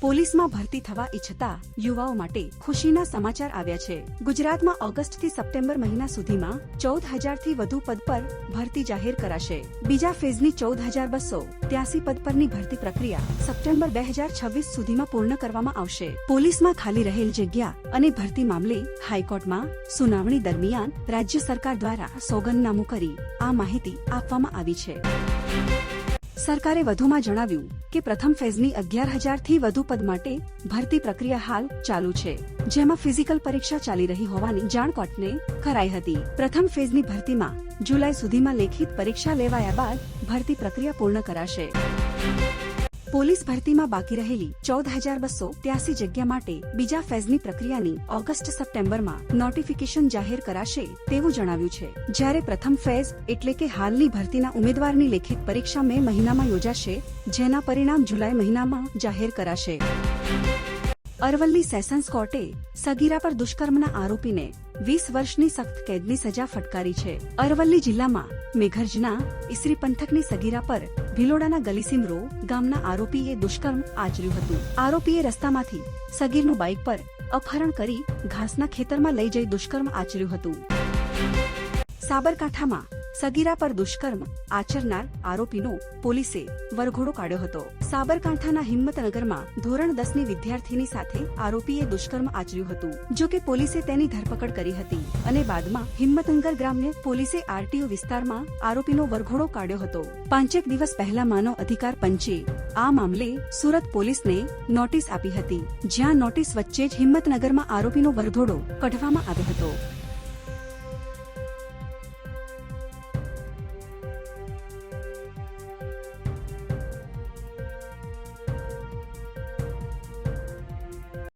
પોલીસમાં ભરતી થવા ઈચ્છતા યુવાઓ માટે ખુશીના સમાચાર આવ્યા છે. ગુજરાતમાં ઓગસ્ટથી સપ્ટેમ્બર મહિના સુધીમાં ચૌદ હજારથી વધુ પદ પર ભરતી જાહેર કરાશે. બીજા ફેઝની ચૌદ હજાર બસો ત્યાસી પદ પરની ભરતી પ્રક્રિયા સપ્ટેમ્બર બે હજાર છવ્વીસ સુધીમાં પૂર્ણ કરવામાં આવશે. પોલીસમાં ખાલી રહેલ જગ્યા અને ભરતી મામલે હાઈકોર્ટમાં સુનાવણી દરમિયાન રાજ્ય સરકાર દ્વારા સોગંદનામું કરી આ માહિતી આપવામાં આવી છે. સરકારે વધુમાં જણાવ્યું કે પ્રથમ ફેઝની અગિયાર હજારથી વધુ પદ માટે ભરતી પ્રક્રિયા હાલ ચાલુ છે, જેમાં ફિઝિકલ પરીક્ષા ચાલી રહી હોવાની જાણ કોર્ટને કરાઈ હતી. પ્રથમ ફેઝની ભરતીમાં જુલાઈ સુધીમાં લેખિત પરીક્ષા લેવાયા બાદ ભરતી પ્રક્રિયા પૂર્ણ કરાશે. પોલીસ ભરતીમાં બાકી રહેલી ચૌદ હજાર બસો ત્યાસી જગ્યા માટે બીજા ફેઝની પ્રક્રિયાની ઓગસ્ટ સપ્ટેમ્બરમાં નોટિફિકેશન જાહેર કરાશે તેવું જણાવ્યું છે. જ્યારે પ્રથમ ફેઝ એટલે કે હાલની ભરતીના ઉમેદવારની લેખિત પરીક્ષા મે મહિનામાં યોજાશે, જેના પરિણામ જુલાઈ મહિનામાં જાહેર કરાશે. અરવલ્લી સેશન્સ કોર્ટે સગીરા પર દુષ્કર્મના આરોપીને વીસ વર્ષની સખ્ત કેદની સજા ફટકારી છે. અરવલ્લી જિલ્લામાં મેઘરજના ઈસરી પંથકની સગીરા પર ભિલોડાના ગલીસિમરો ગામના આરોપીએ દુષ્કર્મ આચર્યું હતું. આરોપીએ રસ્તામાંથી સગીરનું બાઇક પર અપહરણ કરી ઘાસના ખેતરમાં લઈ જઈ દુષ્કર્મ આચર્યું હતું. સાબરકાંઠામાં સગીરા પર દુષ્કર્મ આચરનાર આરોપીનો પોલીસે વરઘોડો કાઢ્યો હતો. સાબરકાંઠાના હિંમતનગરમાં ધોરણ દસની વિદ્યાર્થીની સાથે આરોપીએ દુષ્કર્મ આચર્યું હતું. જો કે પોલીસે તેની ધરપકડ કરી હતી અને બાદમાં હિંમતનગર ગ્રામ્ય પોલીસે આરટીઓ વિસ્તારમાં આરોપીનો વરઘોડો કાઢ્યો હતો. પાંચેક દિવસ પહેલા માનવ અધિકાર પંચે આ મામલે સુરત પોલીસને નોટિસ આપી હતી. જ્યાં નોટિસ વચ્ચે જ હિંમતનગરમાં આરોપીનો વરઘોડો કઢવામાં આવ્યો હતો.